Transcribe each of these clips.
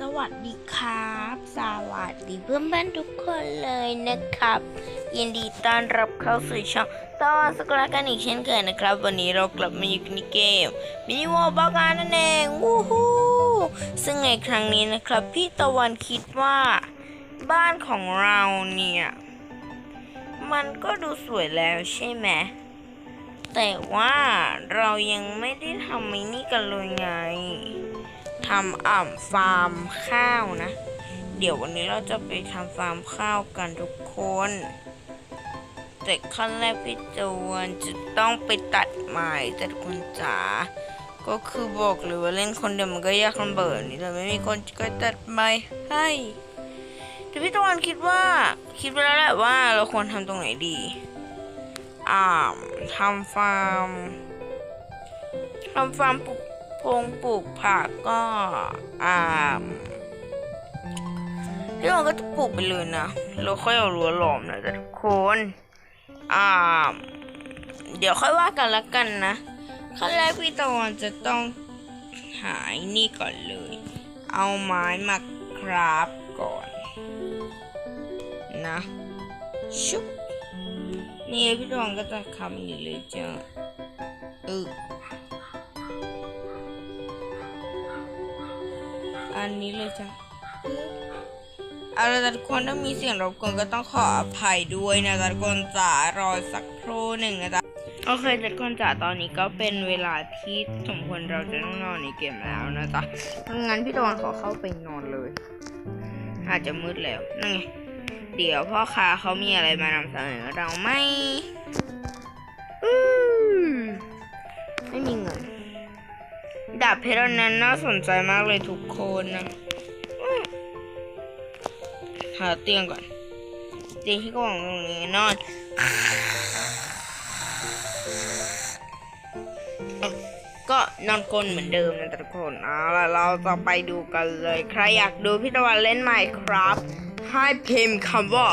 สวัสดีครับ สวัสดีเพื่อนบ้านทุกคนเลยนะครับ ยินดีต้อนรับเข้าสู่ช่องตอนสกลากันอีกเช่นเคยนะครับ วันนี้เรากลับมาอยู่ในเกมมินิวอลบางานั่นเองวู้ฮู้ซึ่งในครั้งนี้นะครับ พี่ตะวันคิดว่าบ้านของเราเนี่ย มันก็ดูสวยแล้วใช่ไหมแต่ว่าเรายังไม่ได้ทำมินี่กันเลยไง ทำอ่ำฟาร์มข้าวนะ เดี๋ยววันนี้เราจะไปทำฟาร์มข้าวกันทุกคนแต่ขั้นแรกพี่จวนจะต้องไปตัดไม้แต่ทุกคนจ๋าก็คือบอกเลยว่าเล่นคนเดียวมันก็ยากลำบากนี่เราไม่มีคนก็ตัดไม้ให้แต่พี่ตะวันคิดว่า คิดไปแล้วแหละว่าเราควรทำตรงไหนดีอ่าทำฟาร์มทำฟาร์มปลูก พงปลูกผักก็อ่าพี่ตะวันก็จะปลูกไปเลยนะเราค่อยเอารั้วล้อมนะแต่ทุกคนอ่าเดี๋ยวค่อยว่ากันละกันนะขั้นแรกพี่ตะวันจะต้องหาไอ้นี่ก่อนเลย เอาไม้มาคราฟก่อน นะชุบนี่พี่ตะวันก็จะทำอย่างนี้เลยจ้ะเอ อันนี้เลยจ้ะเอาละทุกคนถ้ามีเสียงรบกวนก็ต้องขออภัยด้วยนะทุกคนจ๋ารอสักครู่หนึ่งนะจ๊ะโอเคทุกคนจ๋าตอนนี้ก็เป็นเวลาที่สมควรเราจะต้องนอนในเกมแล้วนะจ๊ะงั้นพี่ตะวันขอเข้าไปนอนเลย อาจจะมืดแล้วนั่นไงเดี๋ยวพ่อค้าเขามีอะไรมานำเสนอเราไหม บเพชรนั้นน่าสนใจมากเลยทุกคนนะหาเตียงก่อน เตียงที่ก็วางตรงนี้นอนก็นอนกลนเหมือนเดิมนะทุกคนเอาล่ะเราจะไปดูกันเลย ใครอยากดูพี่ตะวันเล่น Minecraft ให้พิมพ์คำว่า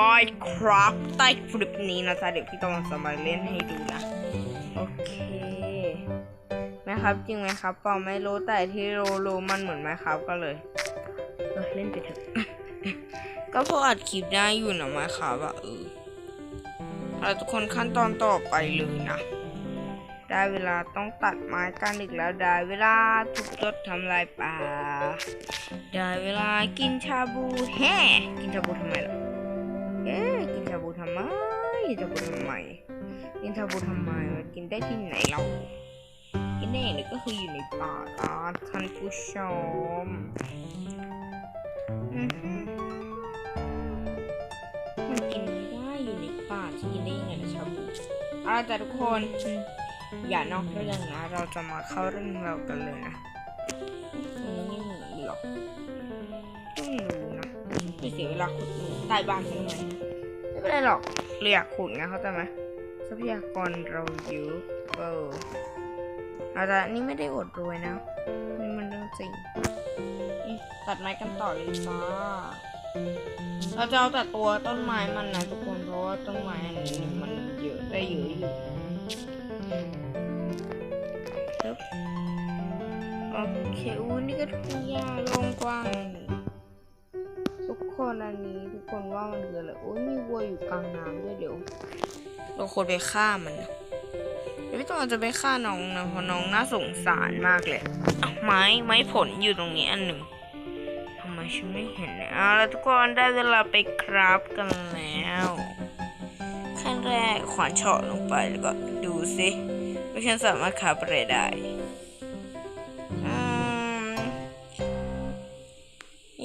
Minecraft ใต้คลิปนี้นะจ๊ะเดี๋ยวพี่ตะวันจะมาเล่นให้ดูนะ โอเค ไหมครับ จริงไหมครับเปล่าไม่รู้แต่ที่รู้รู้มันเหมือนไหมครับก็เลยเล่นไปเถอะก็พออัดคลิปได้อยู่นะไหมครับอะเออเราทุกคนขั้นตอนต่อไปเลยนะได้เวลาต้องตัดไม้กันอีกแล้วได้เวลาทุบรถทำลายป่าได้เวลากินชาบูแฮ่กินชาบูทำไมล่ะเอ๊กินชาบูทำไมกินชาบูทำไมกินชาบูทำไมมันกินได้ที่ไหนเรา กินได้อย่เดียก็คืออยู่ในป่าตาท่านผู้ชมมันกินไม่ได้อยู่ในป่าจะกินได้ยังไงนะชาบูเอาละจ้ะทุกคนอย่านอกเรื่องนะ เราจะมาเข้าเรื่องเรากันเลยนะอันนี้ไม่เหมือนหรอกไม่รู้นะไม่เสียเวลาขุดใต้บ้านฉันทำไมไม่เป็นไรหรอกเราอยกขุดไงเข้าใจไหมทรัพยากรเราเยอะเออ อาจจะนี่ไม่ได้อดรวยนะนี่มันเรื่องจริงตัดไม้กันต่อเลยจ้าเราจะเอาแต่ตัวต้นไม้มันนะทุกคนเพราะว่าต้นไม้อันนี้มันเยอะได้เยอะอยู่ครับโอเคอู้นี่ก็ทุ่งหญ้าโล่งกว้างทุกคนอันนี้ทุกคนว่ามันคืออะไรโอ้ยมีวัวอยู่กลางน้ำด้วยเดี๋ยวเราควรไปฆ่ามันนะ ดี๋ยวพี่ต้องจะไปฆ่าน้องนะเพราะน้องน่าสงสารมากเลยไม้ไม้ผลอยู่ตรงนี้อันหนึ่งทำไมฉันไม่เห็นเอาละทุกคนได้เวลาไปคราฟกันแล้วขั้นแรกขวานเฉาะลงไปแล้วก็ดูสิว่าฉันสามารถขับอะไรได้อืม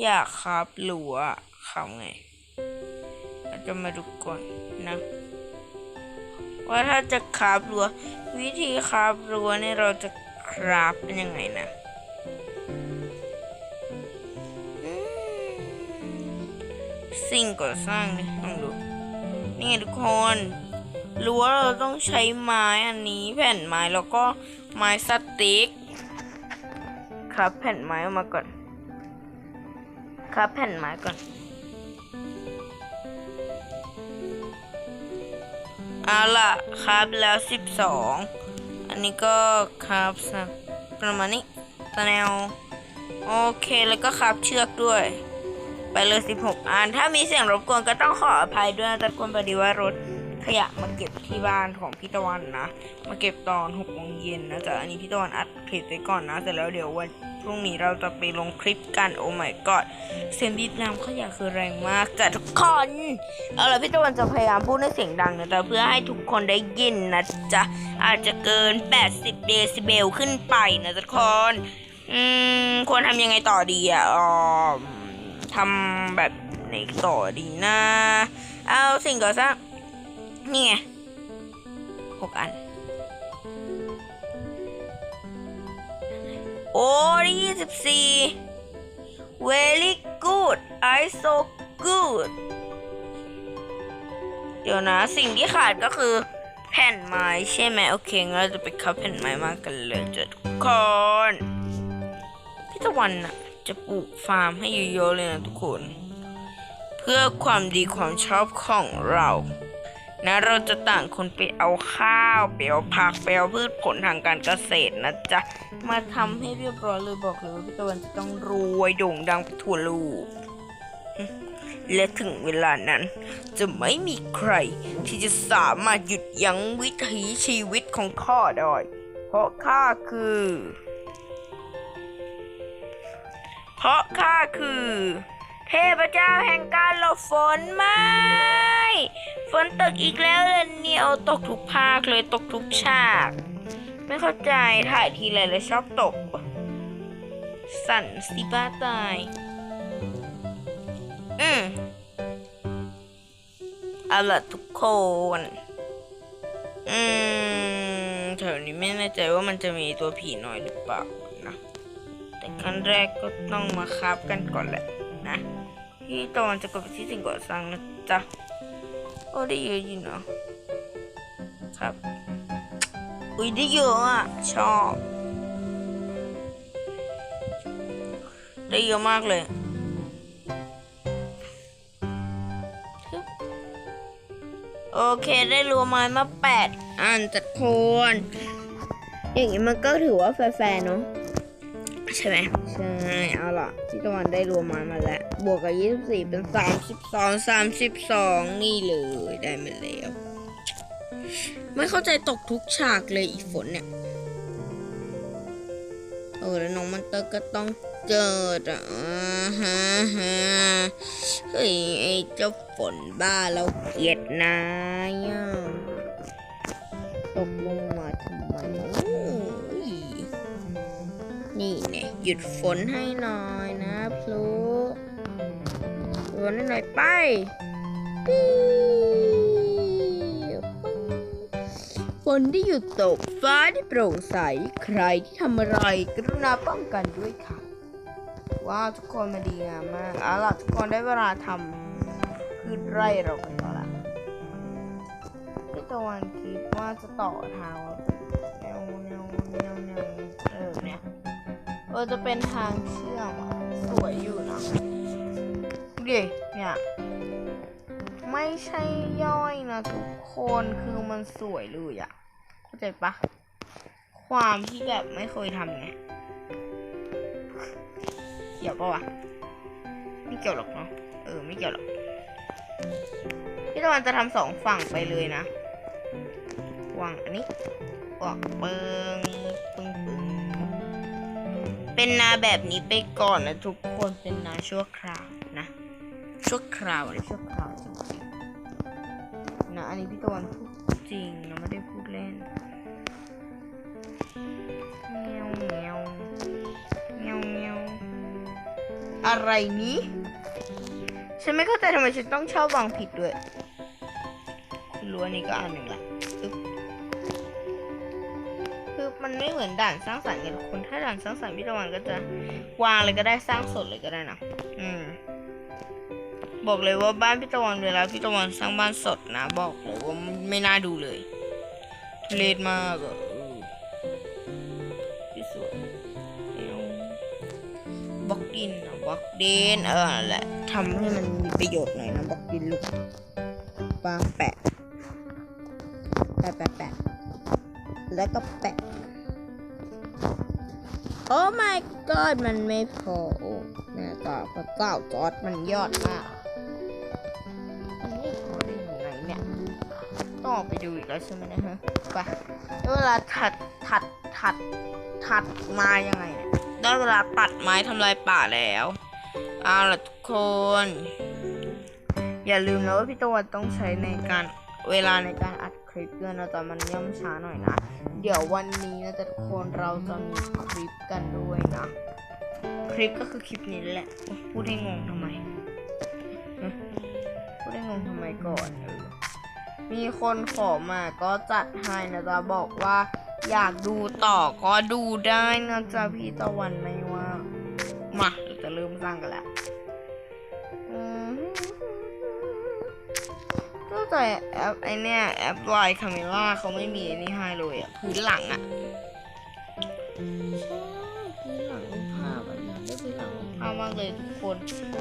อยากขับหลัวขับไงเราจะมาดูก่อนนะ ว่าถ้าจะขับรั้ววิธีขับรั้วเนี่ยเราจะครับเป็นยังไงนะสิ่งก่อสร้างนี่ยต้องดูนี่ไงทุกคนรู้วเราต้องใช้ไม้อันนี้แผ่นไม้แล้วก็ไม้สติ๊กครับแผ่นไม้ออกมาก่อนครับแผ่นไม้ก่อน เอาล่ะครับแล้วสิบสองอันนี้ก็ครับสักประมาณนี้ตะแนว โอเคแล้วก็ขับเชือกด้วย ไปเลย 16 อัน ถ้ามีเสียงรบกวนก็ต้องขออภัยด้วยนะทุกคนพอดีว่ารถขยะมาเก็บที่บ้านของพี่ตะวันนะ มาเก็บตอน6โมงเย็นนะจ๊ะอันนี้พี่ตะวันอัดคลิปไว้ก่อนนะ เสร็จแล้วเดี๋ยววัน รุ่งนี้เราจะไปลงคลิปกันโอ้ my god เสียงบีบน้ำขยะคือแรงมากจ้ะทุกคนเอาละพี่ตะวันจะพยายามพูดให้เสียงดังนะจ๊ะเพื่อให้ทุกคนได้ยินนะจ๊ะอาจจะเกิน 80 เดซิเบลขึ้นไปนะจ๊ะทุกคนอืมควรทำยังไงต่อดีอะอ๋อทำแบบไหนต่อดีนะ เอาสิ่งก่อสร้างนี่ไงหกอัน โอ้ยี่สิบสี่ very good I so good เดี๋ยวนะ สิ่งที่ขาดก็คือแผ่นไม้ใช่ไหมโอเคงั้นเราจะไปคับแผ่นไม้มากันเลยจ้ะทุกคนพี่ตะวันน่ะ จะปลูกฟาร์มให้เยอะๆเลยนะทุกคน เพื่อความดีความชอบของเรา นะเราจะต่างคนไปเอาข้าวไปเอาผักไปเอาพืชผลทางการเกษตรนะจ๊ะ มาทำให้เรียบร้อยเลยบอกเลยว่าพี่ตะวันจะต้องรวยโด่งดังไปทั่วโลกและถึงเวลานั้น จะไม่มีใครที่จะสามารถหยุดยั้งวิถีชีวิตของข้าได้ เพราะข้าคือ เพราะข้าคือ เทพเจ้าแห่งการหลบฝนม่ ฝนตกอีกแล้วเลยเนี่ยตกทุกภาคเลยตกทุกฉาก ไม่เข้าใจถ่ายทีไรเลยชอบตก สั่นสิบ้าตาย อืมเอาล่ะทุกคน อืมแถวนี้ไม่แน่ใจว่ามันจะมีตัวผีน้อยหรือเปล่านะ แต่ขั้นแรกก็ต้องมาคาบกันก่อนแหละนะพี่ตอนจะกดไปที่สิ่งก่อสร้างนะจ๊ะ โอ้ได้เยอะอยู่เนาะครับ อุ้ยได้เยอะอะ ชอบ ได้เยอะมากเลยโอเคได้รวมไม้มาแปดอันจัดโคน อย่างนี้มันก็ถือว่าแฟร์ๆเนาะใช่ไหม ใช่เอาล่ะที่ตะวันได้รวมม้มาแล้ว บวกกับ24เป็น32 32นี่เลยได้มาแล้ว ไม่เข้าใจตกทุกฉากเลยอีฝนเนี่ย เออ แล้วน้องมันเตอร์ก็ต้องเจิดอะฮะฮะเฮ้ย ไอ้เจ้าฝนบ้าเราเกลียดนายตกลงมาทำไม นี่เนี่ยหยุดฝนให้หน่อยนะพลุฝนให้หน่อยไปฝนที่หยุดตกฟ้าที่โปร่งใสใครที่ทำอะไรกรุณาป้องกันด้วยค่ะว้าวทุกคนมาดีงามมากเอาล่ะทุกคนได้เวลาทำพืชไร่เรากันต่อละพี่ตะวันคิดว่าจะต่อทา เออจะเป็นทางเชื่อมสวยอยู่นะดูดิเนี่ย ไม่ใช่ย่อยนะทุกคนคือมันสวยเลยอะเข้าใจปะความที่แบบไม่เคยทำไงเกี่ยวปะวะไม่เกี่ยวหรอกเนาะเออไม่เกี่ยวหรอกพี่ตะวันจะทำสองฝั่งไปเลยนะวางอันนี้วางเปิง เป็นนาแบบนี้ไปก่อนนะทุกคนเป็นนาชั่วคราวนะ ชั่วคราวนะชั่วคราวจริงๆนะอันนี้พี่ตะวันพูดจริงนะไม่ได้พูดเล่นเงี้ยวเงี้ยวเงี้ยวเงี้ยวอะไรนี้ ฉันไม่เข้าใจทำไมฉันต้องชอบวางผิดด้วยรั้วนี้ก็อันหนึ่งละ มันไม่เหมือนด่านสร้างสรรค์ไงทุกคนถ้าด่านสร้างสรรค์พี่ตะวันก็จะวางเลยก็ได้สร้างสดเลยก็ได้นะอืมบอกเลยว่าบ้านพี่ตะวันเวลาพี่ตะวันสร้างบ้านสดนะ บอกเลยว่าไม่น่าดูเลยทุเรศมากอะเออที่สวยเดี๋ยวบล็อกดินนะบล็อกดินเออแหละทำให้มันมีประโยชน์หน่อยนะบล็อกดินลูกปางแปะแปะแปะแปะแล้วก็แปะ โอ้ my god มันไม่พอโอ้แม่ตาพระเจ้าจอดมันยอดมากมันไม่พอได้ยังไงเนี่ยต้องออกไปดูอีกแล้วใช่ไหมนะฮะไปแล้วเวลาถัดถัดถัดถัดมายังไงเนี่ยได้เวลาตัดไม้ทำลายป่าแล้วเอาล่ะทุกคน อย่าลืมนะว่าพี่ตะวันต้องใช้ในการเวลาในการอัด คลิปด้วยนะแต่มันย่อมช้าหน่อยนะ เดี๋ยววันนี้นะทุกคนเราจะมีคลิปกันด้วยนะ คลิปก็คือคลิปนี้แหละ พูดให้งงทำไมฮะพูดให้งงทำไมก่อนเออมีคนขอมาก็จัดให้นะจ๊ะบอกว่าอยากดูต่อก็ดูได้นะจ๊ะพี่ตะวันไม่ว่างมาเราจะเริ่มสร้างกันแล้ว ก็แต่แอปไอเนี้ยแอปไลน์คาเมล่าเขาไม่มีนี่ให้เลยอะพื้นหลังอะใช่พื้นหลังรูปภาพอะอยากได้พื้นหลังรูปภาพมากเลยทุกคน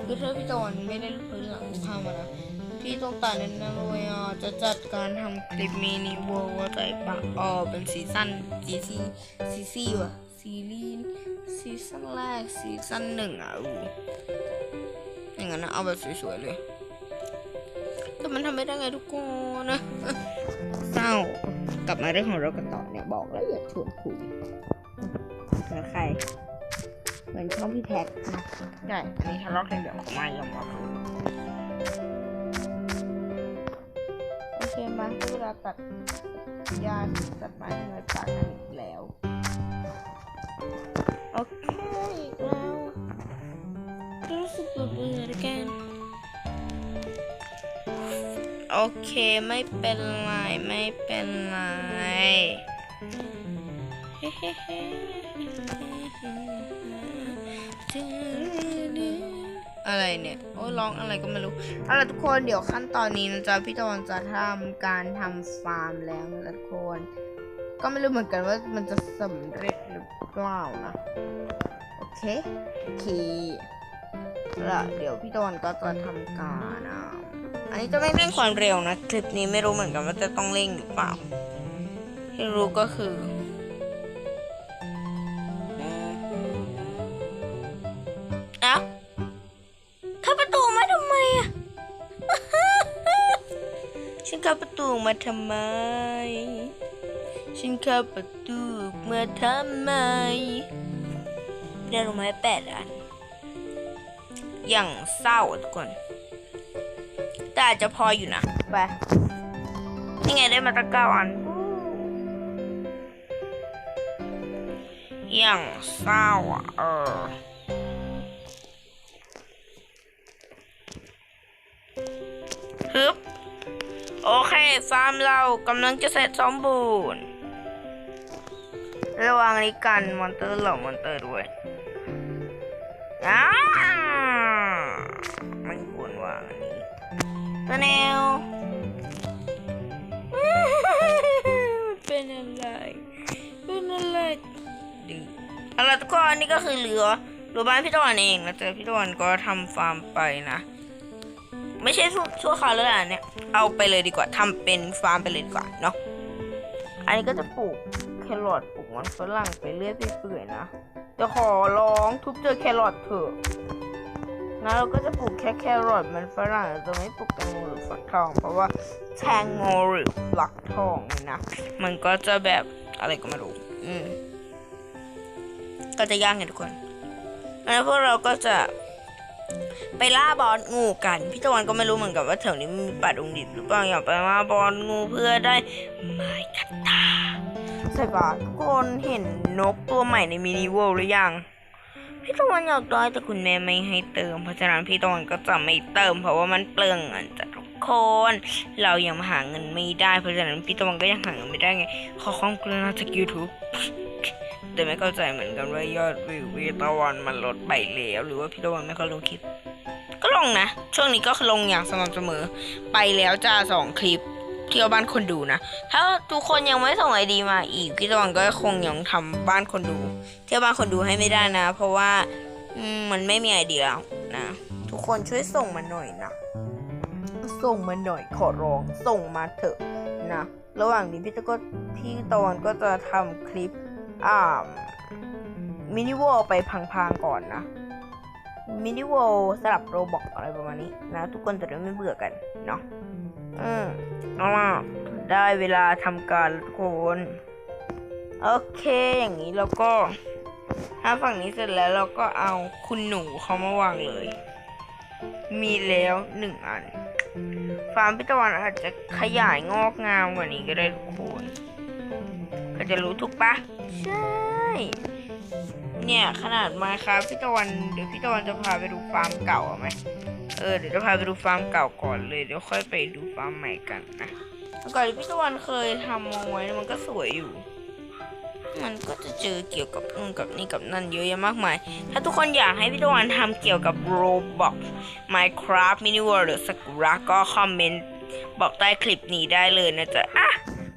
คือถ้าพี่ตะวันไม่ได้พื้นหลังรูปภาพมานะพี่ต้องตัดแน่นเลยอะจะจัดการทำคลิปมินิเวิร์ว่าใจปะอ๋อเป็นซีซั่นซีซีซีซีวะซีรีส์ซีซั่นแรกซีซั่นหนึ่งอะอูอย่างนั้นนะเอาแบบสวยๆเลย แต่มันทำไม่ได้ไงทุกคนนะเศร้ากลับมาเรื่องของเรากันต่อเนี่ยบอกแล้วอย่าชวนคุยแล้วใคร เหมือนช่องพี่แท็กนะใช่อันนี้ทะเลาะกันเดี๋ยวเขาไม่ยอมรับโอเคมาถึงเวลาตัดหญ้าตัดไม้ทำลายป่ากันอีกแล้ว โอเคอีกแล้วรู้สึกเบื่อเบื่อๆกัน โอเคไม่เป็นไรไม่เป็นไรอะไรเนี่ย โอ้ร้องอะไรก็ไม่รู้เอาล่ะทุกคนเดี๋ยวขั้นตอนนี้นะจ๊ะพี่ตะวันจะทำการทำฟาร์มแล้วนะทุกคน ก็ไม่รู้เหมือนกันว่ามันจะสำเร็จหรือเปล่านะ โอเคโอเคแล้วเดี๋ยวพี่ตะวันก็จะทำการอะ อันนี้จะไม่เร่งความเร็วนะคลิปนี้ไม่รู้เหมือนกันว่าจะต้องเร่งหรือเปล่า ที่รู้ก็คือเอ้าเข้าประตูมาทำไมอะฉันเข้าประตูมาทำไม ฉันเข้าประตูมาทำไมได้รู้ไหมแปดอัน อย่างเศร้าอะทุกคน แต่อาจจะพออยู่นะไปนี่ไงได้มาตั้งเก้าอัน อย่างเศร้าอะเออฮึบโอเค ฟาร์มเรากำลังจะเสร็จสมบูรณ์ ระวังนี้กันมอนเตอร์เหล่ามอนเตอร์ด้วยอ้า แนวเป็นอะไร เป็นอะไรดีเอาล่ะทุกคนนี่ก็คือเหลือเหลือบ้านพี่ตะวันเองนะแต่พี่ตะวันก็ทำฟาร์มไปนะ ไม่ใช่ชั่วชั่วคราวแล้วล่ะเนี่ย เอาไปเลยดีกว่าทำเป็นฟาร์มไปเลยดีกว่าเนาะ อันนี้ก็จะปลูกแครอทปลูกมันฝรั่งไปเรื่อยๆนะ จะขอร้องทุบเจอแครอทเถอะ นะเราก็จะปลูกแค่แครอทมันฝรั่งเราจะไม่ปลูกแตงโมหรือฟักทอง เพราะว่าแตงโมหรือฟักทองเนี่ยนะ มันก็จะแบบอะไรก็ไม่รู้ อืม ก็จะยากไงทุกคนแล้วพวกเราก็จะไปล่าบอสงูกันพี่ตะวันก็ไม่รู้เหมือนกันว่าแถวนี้มีป่าดงดิบหรือเปล่าอยากไปล่าบอสงูเพื่อได้ไม้คัตตาใช่ปะทุกคนเห็นนกตัวใหม่ในมินิเวิลด์หรือยัง พี่ตะวันอยากได้แต่คุณแม่ไม่ให้เติม เพราะฉะนั้นพี่ตะวันก็จะไม่เติม เพราะว่ามันเปลืองเงินจากทุกคน เรายังหาเงินไม่ได้ เพราะฉะนั้นพี่ตะวันก็ยังหาเงินไม่ได้ไง ขอความกรุณาจาก YouTube แต่ไม่เข้าใจเหมือนกันว่ายอดวิวพี่ตะวันมันลดไปแล้วหรือว่าพี่ตะวันไม่ค่อยลงคลิป ก็ลงนะ ช่วงนี้ก็ลงอย่างสม่ำเสมอ ไปแล้วจ้าสองคลิป เที่ยวบ้านคนดูนะ ถ้าทุกคนยังไม่ส่งไอดีมาอีกพี่ตะวันก็คงยังทำบ้านคนดู เที่ยวบ้านคนดูให้ไม่ได้นะ เพราะว่ามันไม่มีไอเดียแล้วนะ ทุกคนช่วยส่งมาหน่อยนะ ส่งมาหน่อยขอร้องส่งมาเถอะนะ ระหว่างนี้พี่ตะก็พี่ตะวันก็จะทำคลิปอ่ามินิวอลไปพังๆก่อนนะมินิวอลสลับโรบอกอะไรประมาณนี้นะ ทุกคนจะได้ไม่เบื่อกันเนาะ อืมเอามาได้เวลาทำการทุกคนโอเคอย่างนี้เราก็ ถ้าฝั่งนี้เสร็จแล้วเราก็เอาคุณหนูเขามาวางเลย มีแล้วหนึ่งอัน ฟาร์มพิตวันอาจจะขยายงอกงามกว่านี้ก็ได้ทุกคนก็จะรู้ถูกปะใช่ เนี่ย ขนาดมาครับพี่ตะวันเดี๋ยวพี่ตะวันจะพาไปดูฟาร์มเก่าไหมเออเดี๋ยวจะพาไปดูฟาร์มเก่าก่อนเลยเดี๋ยวค่อยไปดูฟาร์มใหม่กันนะก่อนที่พี่ตะวันเคยทำเอาไว้มันก็สวยอยู่ มันก็จะเจอเกี่ยวกับนู่นกับนี่กับนั่นเยอะแยะมากมาย ถ้าทุกคนอยากให้พี่ตะวันทำเกี่ยวกับ Roblox Minecraft Mini World หรือ Sakura ก็คอมเมนต์บอกใต้คลิปนี้ได้เลยนะจ๊ะอะ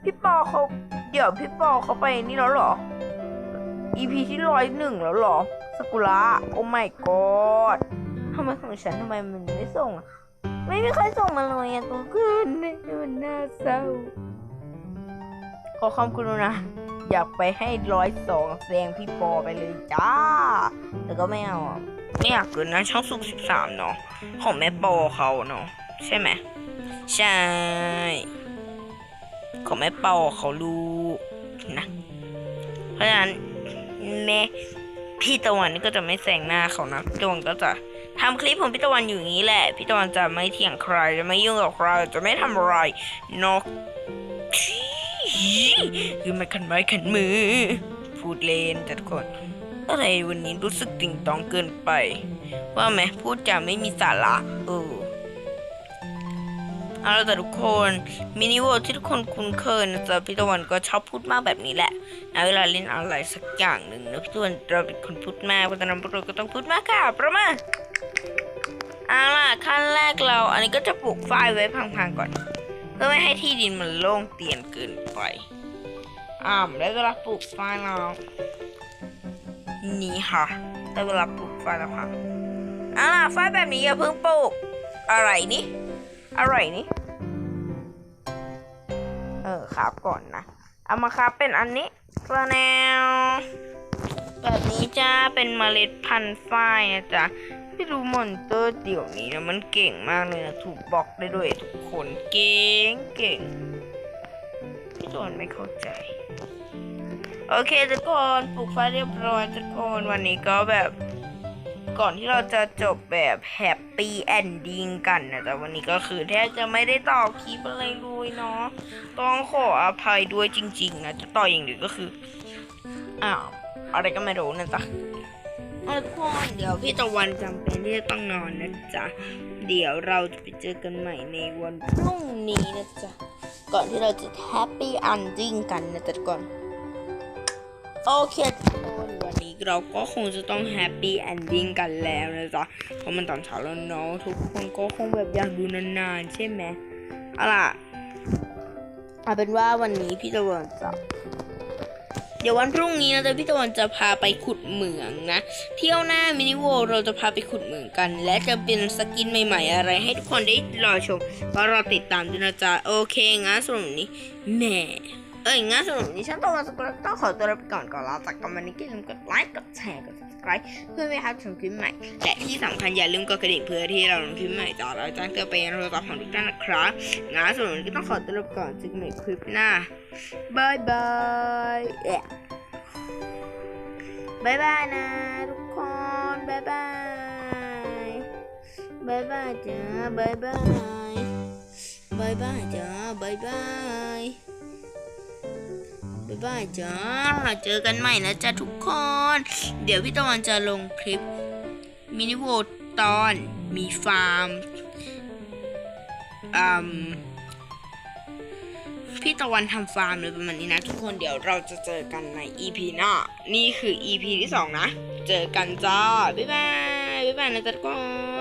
พี่ปอเขาเดี๋ยวพี่ปอเขาไปนี่แล้วเหรอ EP ที่ร้อยหนึ่งแล้วหรอสกุระโอ้ my god ทำไมของฉันทำไมมันไม่ส่งอะไม่มีใครส่งมาเลยอะตัวขึ้นมันน่าเศร้า ขอความกรุณาอยากไปให้ร้อยสองแซงพี่ปอไปเลยจ้า แต่ก็ไม่เอาไม่อยากเกินนะช่องสุกสิบสามเนาะของแม่ปอเขาเนาะใช่ไหมใช่ของแม่ปอเขาลูกนะ เพราะฉะนั้น แม่พี่ตะวันก็จะไม่แซงหน้าเขานะพี่ตะวันก็จะทำคลิปของพี่ตะวันอยู่อย่างนี้แหละ พี่ตะวันจะไม่เถียงใคร จะไม่ยุ่งกับใคร จะไม่ทำอะไรนอกคือไม่ขันไม้ขันมือ พูดเล่นจัดคน อะไรวันนี้รู้สึกติ่งตองเกินไป ว่าไหมพูดจาไม่มีสาระเออเอาละแต่ทุกคนมินิเวอร์ที่ทุกคนคุ้นเคยนะจ๊ะพี่ตะวันก็ชอบพูดมากแบบนี้แหละ นะเวลาเล่นอะไรสักอย่างหนึ่งนะพี่วนเราเป็นคนพูดมากเพราะฉะนั้นพวกเราก็ต้องพูดมากค่ะประมาณเอาล่ะขั้นแรกเรา อันนี้ก็จะปลูกฝ้ายไว้พังๆก่อน เพื่อไม่ให้ที่ดินมันโล่งเตียนเกินไปอ่าได้วเวลาปลูกฝ้ายแล้วนี่ค่ะได้เวลาปลูกฝ้ายแล้วค่ะเอาล่ะฝ้ายแบบนี้อย่าเพิ่งปลูกอะไรนี่อะไรนี่เออครับก่อนนะ เอามาครับเป็นอันนี้กระแนวแบบนี้จ้าเป็นเมล็ดพันธุ์ฝ้ายนะจ๊ะไม่รู้มอนเตอร์เดี๋ยวนี้นะมันเก่งมากเลยนะถูกบล็อกได้ด้วยทุกคนเก่งเก่งพี่ตนไม่เข้าใจ โอเคทุกคนปลูกฝ้ายเรียบร้อยทุกคนวันนี้ก็แบบ ก่อนที่เราจะจบแบบแฮปปี้แอนดิ้งกันนะแต่วันนี้ก็คือแทบจะไม่ได้ต่อคลิปอะไรเลยเนาะต้องขออภัยด้วยจริง ๆ นะจะต่ออย่างเดียวก็คืออ้าวอะไรก็ไม่รู้นะจ๊ะเอาทุกคนเดี๋ยวพี่ตะวันจำเป็นที่จะต้องนอนนะจ๊ะเดี๋ยวเราจะไปเจอกันใหม่ในวันพรุ่งนี้นะจ๊ะก่อนที่เราจะแฮปปี้อันดิ้งกันนะจ๊ะก่อน โอเคทุกคนวันนี้เราก็คงจะต้องแฮปปี้แอนดิ้งกันแล้วนะจ๊ะเพราะมันตอนเช้าแล้วเนาะทุกคนก็คงแบบอยากดูนานๆใช่ไหมเอาล่ะเอาเป็นว่าวันนี้พี่ตะวันจะเดี๋ยววันพรุ่งนี้นะจ๊ะพี่ตะวันจะพาไปขุดเหมืองนะ เที่ยวหน้ามินิโวเราจะพาไปขุดเหมืองกัน และจะเป็นสกินใหม่ ๆ อะไร ให้ทุกคนได้รอชมก็รอติดตามด้วยนะจ๊ะโอเคงั้นสำหรับวันนี้แหม่ เอ้ยงั้นสำหรับวันนี้ฉันต้องมาสักต้องขอตัวลาไปก่อนก่อนลาจากกันวันนี้ก็อย่าลืมกดไลค์กดแชร์กด subscribe เพื่อไม่ให้พลาดชมคลิปใหม่ และที่สำคัญอย่าลืมกดกระดิ่งเพื่อที่เราลงคลิปใหม่จะเราแจ้งเตือนไปยังโทรศัพท์ของทุกท่านนะครับงั้นสำหรับวันนี้ก็ต้องขอตัวลาไปก่อนเจอกันใหม่คลิปหน้าบายบายแอะบายบายนะทุกคนบายบายบายบายจ้าบายบายบายบายจ้าบายบาย บายบายจ้า เจอกันใหม่นะจ๊ะทุกคน เดี๋ยวพี่ตะวันจะลงคลิป มินิโวตอนมีฟาร์มอืมพี่ตะวันทำฟาร์มเลยประมาณนี้นะ ทุกคนเดี๋ยวเราจะเจอกันใน EP หน้า นี่คือ EP ที่สองนะ เจอกันจ้า บ๊ายบาย บ๊ายบายนะจ๊ะทุกคน